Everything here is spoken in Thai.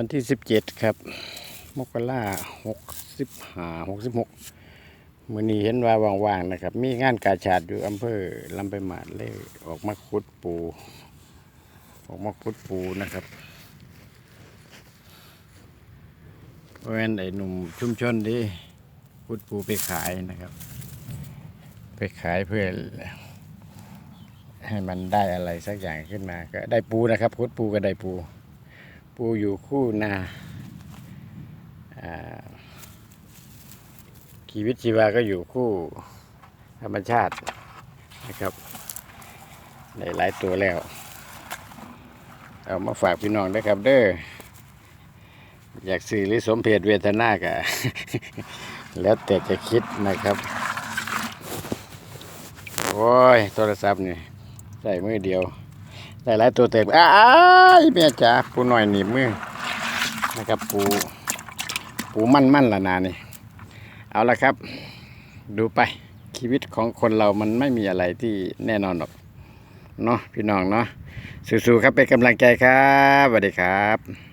วันที่สิบเจ็ดครับ มกราหกสิบห้าหกสิบหกมือนี้เห็นว่าว่างๆนะครับ มีงานกาชาดอยู่อำเภอลำไปางมาดเลยออกมาขุดปู ออกมาขุดปูนะครับเพราะฉะนั้นไอ้หนุ่มชุมชนดีขุดปูไปขายนะครับ ไปขายเพื่อให้มันได้อะไรสักอย่างขึ้นมาก็ได้ปูนะครับขุดปูก็ได้ปู ปูอยู่คู่นาอาชีวิตชีวาก็อยู่คู่ธรรมชาตินะครับได้หลายตัวแล้ว เอามาฝากพี่น้องด้วยครับเด้ออยากสื่อหรือสมเพศเวทนากะแล้วแต่จะคิดนะครับ โอ้ย โทรศัพท์นี่ ใส่มือเดียว หลายๆตัวเต็มอ้ายแม่จ๋าปูหน่อยหนีบมือนะครับปูปูมั่นมั่นละนานี่เอาละครับ ดูไปชีวิตของคนเรามันไม่มีอะไรที่แน่นอนหรอกเนาะพี่น้องเนาะสู้ๆครับเป็นกำลังใจครับสวัสดีครับ